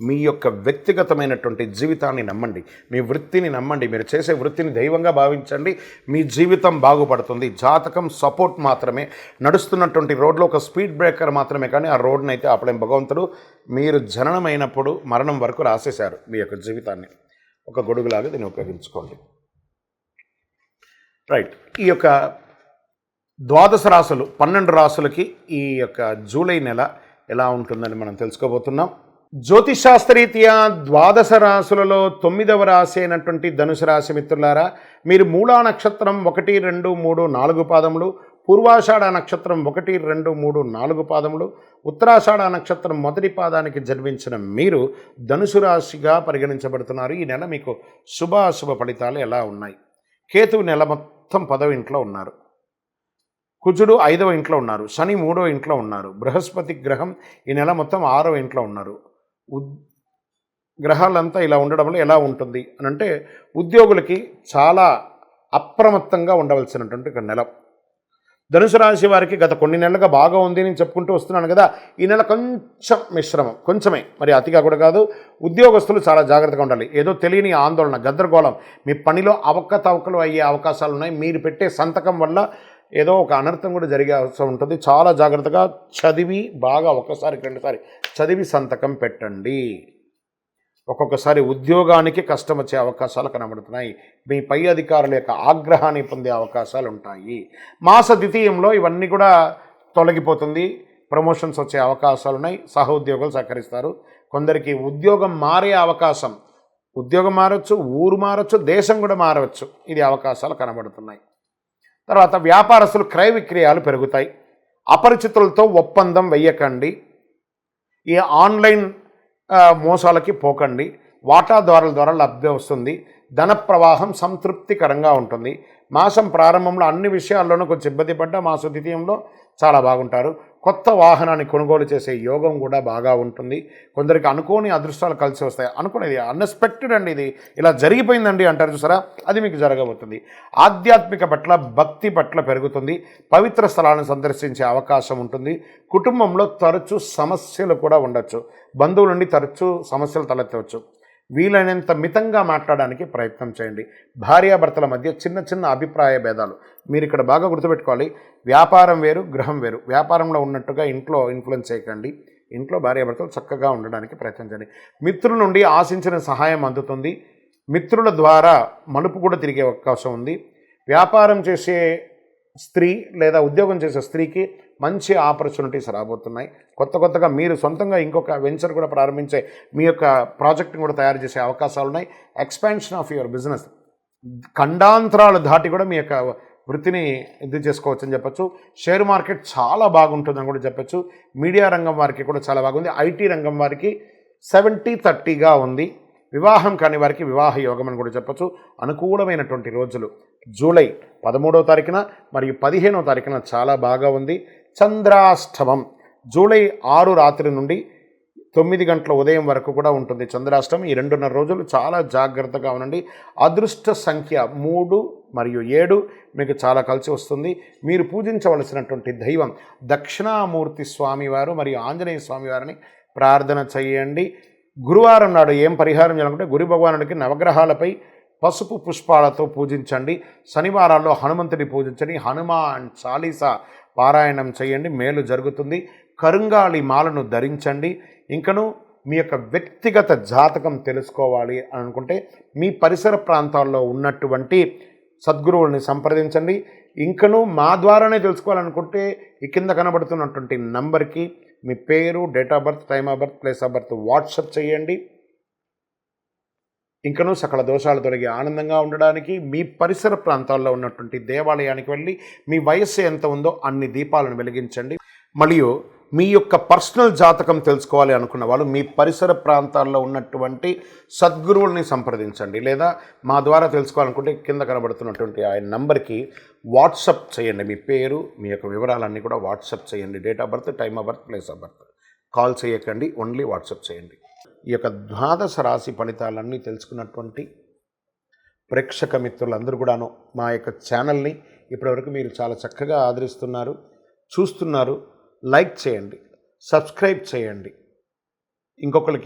మీ యొక్క వ్యక్తిగతమైనటువంటి జీవితాన్ని నమ్మండి. మీ వృత్తిని నమ్మండి. మీరు చేసే వృత్తిని దైవంగా భావించండి. మీ జీవితం బాగుపడుతుంది. జాతకం సపోర్ట్ మాత్రమే. నడుస్తున్నటువంటి రోడ్లో ఒక స్పీడ్ బ్రేకర్ మాత్రమే కానీ ఆ రోడ్ని అయితే ఆపలేం. భగవంతుడు మీరు జననమైనప్పుడు మరణం వరకు రాసేశారు మీ యొక్క జీవితాన్ని. ఒక గొడుగులాగా దీన్ని ఉపయోగించుకోండి. రైట్. ఈ యొక్క ద్వాదశ రాసులు పన్నెండు రాసులకి ఈ యొక్క జూలై నెల ఎలా ఉంటుందని మనం తెలుసుకోబోతున్నాం. జ్యోతిషాస్త్రరీత్యా ద్వాదశ రాశులలో తొమ్మిదవ రాశి అయినటువంటి ధనుసు రాశి మిత్రులారా మీరు మూలా నక్షత్రం ఒకటి రెండు మూడు నాలుగు పాదములు పూర్వాషాఢ నక్షత్రం ఒకటి రెండు మూడు నాలుగు పాదములు ఉత్తరాషాఢ నక్షత్రం మొదటి పాదానికి జన్మించిన మీరు ధనుసు రాశిగా పరిగణించబడుతున్నారు. ఈ నెల మీకు శుభాశుభ ఫలితాలు ఎలా ఉన్నాయి? కేతువు నెల మొత్తం పదవ ఇంట్లో ఉన్నారు. కుజుడు ఐదవ ఇంట్లో ఉన్నారు. శని మూడవ ఇంట్లో ఉన్నారు. బృహస్పతి గ్రహం ఈ నెల మొత్తం ఆరవ ఇంట్లో ఉన్నారు. గ్రహాలంతా ఇలా ఉండడం వల్ల ఎలా ఉంటుంది అని అంటే ఉద్యోగులకి చాలా అప్రమత్తంగా ఉండవలసినటువంటి ఒక నెల. ధనుసు రాశి వారికి గత కొన్ని నెలలుగా బాగా ఉంది అని చెప్పుకుంటూ వస్తున్నాను కదా ఈ నెల కొంచెం మిశ్రమం కొంచెమే. మరి అతిగా కూడా కాదు ఉద్యోగస్తులు చాలా జాగ్రత్తగా ఉండాలి. ఏదో తెలియని ఆందోళన గద్దరగోళం మీ పనిలో అవకతవకలు అయ్యే అవకాశాలు ఉన్నాయి మీరు పెట్టే సంతకం వల్ల ఏదో ఒక అనర్థం కూడా జరిగే అవసరం ఉంటుంది. చాలా జాగ్రత్తగా చదివి బాగా ఒకసారి రెండుసారి చదివి సంతకం పెట్టండి. ఒక్కొక్కసారి ఉద్యోగానికి కష్టం వచ్చే అవకాశాలు కనబడుతున్నాయి. మీ పై అధికారుల యొక్క ఆగ్రహాన్ని పొందే అవకాశాలు ఉంటాయి. మాస ద్వితీయంలో ఇవన్నీ కూడా తొలగిపోతుంది. ప్రమోషన్స్ వచ్చే అవకాశాలు ఉన్నాయి. సహోద్యోగులు సహకరిస్తారు. కొందరికి ఉద్యోగం మారే అవకాశం. ఉద్యోగం మారచ్చు ఊరు మారచ్చు దేశం కూడా మారవచ్చు. ఇది అవకాశాలు కనబడుతున్నాయి. తర్వాత వ్యాపారస్తులు క్రయ విక్రయాలు పెరుగుతాయి. అపరిచితులతో ఒప్పందం వెయ్యకండి. ఈ ఆన్లైన్ మోసాలకి పోకండి. వాటాదారుల ద్వారా లబ్ధి వస్తుంది. ధన ప్రవాహం సంతృప్తికరంగా ఉంటుంది. మాసం ప్రారంభంలో అన్ని విషయాల్లోనూ కొంచెం ఇబ్బంది పడ్డ మాస ద్వితీయంలో చాలా బాగుంటారు. కొత్త వాహనాన్ని కొనుగోలు చేసే యోగం కూడా బాగా ఉంటుంది. కొందరికి అనుకోని అదృష్టాలు కలిసి వస్తాయి. అనుకునేది అన్ఎక్స్పెక్టెడ్ అండి ఇది. ఇలా జరిగిపోయిందండి అంటారు చూసారా? అది మీకు జరగబోతుంది. ఆధ్యాత్మిక పట్ల భక్తి పట్ల పెరుగుతుంది. పవిత్ర స్థలాలను సందర్శించే అవకాశం ఉంటుంది. కుటుంబంలో తరచూ సమస్యలు కూడా ఉండొచ్చు. బంధువుల నుండి తరచూ సమస్యలు తలెత్తవచ్చు. వీలైనంత మితంగా మాట్లాడడానికి ప్రయత్నం చేయండి. భార్యాభర్తల మధ్య చిన్న చిన్న అభిప్రాయ భేదాలు. మీరు ఇక్కడ బాగా గుర్తుపెట్టుకోవాలి. వ్యాపారం వేరు గృహం వేరు. వ్యాపారంలో ఉన్నట్టుగా ఇంట్లో ఇన్ఫ్లుయెన్స్ చేయకండి. ఇంట్లో భార్యాభర్తలు చక్కగా ఉండడానికి ప్రయత్నం చేయండి. మిత్రుల నుండి ఆశించిన సహాయం అందుతుంది. మిత్రుల ద్వారా మలుపు కూడా తిరిగే అవకాశం ఉంది. వ్యాపారం చేసే స్త్రీ లేదా ఉద్యోగం చేసే స్త్రీకి మంచి ఆపర్చునిటీస్ రాబోతున్నాయి. కొత్త కొత్తగా మీరు సొంతంగా ఇంకొక వెంచర్ కూడా ప్రారంభించే మీ యొక్క ప్రాజెక్ట్ని కూడా తయారు చేసే అవకాశాలు ఉన్నాయి ఎక్స్పాన్షన్ ఆఫ్ యువర్ బిజినెస్. ఖండాంతరాలు దాటి కూడా మీ యొక్క వృత్తిని ఇది చేసుకోవచ్చు అని చెప్పొచ్చు. షేర్ మార్కెట్ చాలా బాగుంటుందని కూడా చెప్పొచ్చు. మీడియా రంగం వారికి కూడా చాలా బాగుంది. ఐటీ రంగం వారికి సెవెంటీ థర్టీగా ఉంది. వివాహం కాని వారికి వివాహ యోగం అని కూడా చెప్పొచ్చు. అనుకూలమైనటువంటి రోజులు. జూలై పదమూడవ తారీఖున మరియు పదిహేనవ తారీఖున చాలా బాగా ఉంది. చంద్రాష్టమం. జూలై ఆరు రాత్రి నుండి తొమ్మిది గంటల ఉదయం వరకు కూడా ఉంటుంది చంద్రాష్టమం. ఈ రెండున్నర రోజులు చాలా జాగ్రత్తగా ఉండండి. అదృష్ట సంఖ్య మూడు మరియు ఏడు మీకు చాలా కలిసి వస్తుంది. మీరు పూజించవలసినటువంటి దైవం దక్షిణామూర్తి స్వామివారు మరియు ఆంజనేయ స్వామివారిని ప్రార్థన చేయండి. గురువారం నాడు ఏం పరిహారం చేయాలనుకుంటే గురు భగవానుడికి నవగ్రహాలపై పసుపు పుష్పాలతో పూజించండి. శనివారాల్లో హనుమంతుడిని పూజించండి. హనుమాన్ చాలీసా పారాయణం చేయండి. మేలు జరుగుతుంది. కరుంగాళి మాలను ధరించండి. ఇంకను మీ యొక్క వ్యక్తిగత జాతకం తెలుసుకోవాలి అని అనుకుంటే మీ పరిసర ప్రాంతాల్లో ఉన్నటువంటి సద్గురువుల్ని సంప్రదించండి. ఇంకను మా ద్వారానే తెలుసుకోవాలనుకుంటే ఈ కింద కనబడుతున్నటువంటి నంబర్కి మీ పేరు date of birth time of birth place of birth WhatsApp చేయండి. ఇంకనూ సకల దోషాలు తొలగి ఆనందంగా ఉండడానికి మీ పరిసర ప్రాంతాల్లో ఉన్నటువంటి దేవాలయానికి వెళ్ళి మీ వయస్సు ఎంత ఉందో అన్ని దీపాలను వెలిగించండి. మరియు మీ యొక్క పర్సనల్ జాతకం తెలుసుకోవాలి అనుకున్న వాళ్ళు మీ పరిసర ప్రాంతాల్లో ఉన్నటువంటి సద్గురువుల్ని సంప్రదించండి. లేదా మా ద్వారా తెలుసుకోవాలనుకుంటే కింద కనబడుతున్నటువంటి ఆయన నంబర్కి వాట్సప్ చేయండి. మీ పేరు మీ యొక్క వివరాలన్నీ కూడా వాట్సప్ చేయండి. Date of birth time of birth place of birth. Call చేయకండి. ఓన్లీ వాట్సప్ చేయండి. ఈ యొక్క ద్వాదశ రాశి ఫలితాలన్నీ తెలుసుకున్నటువంటి ప్రేక్షక మిత్రులందరూ కూడాను మా యొక్క ఛానల్ని ఇప్పటివరకు మీరు చాలా చక్కగా ఆదరిస్తున్నారు చూస్తున్నారు. లైక్ చేయండి సబ్స్క్రైబ్ చేయండి. ఇంకొకరికి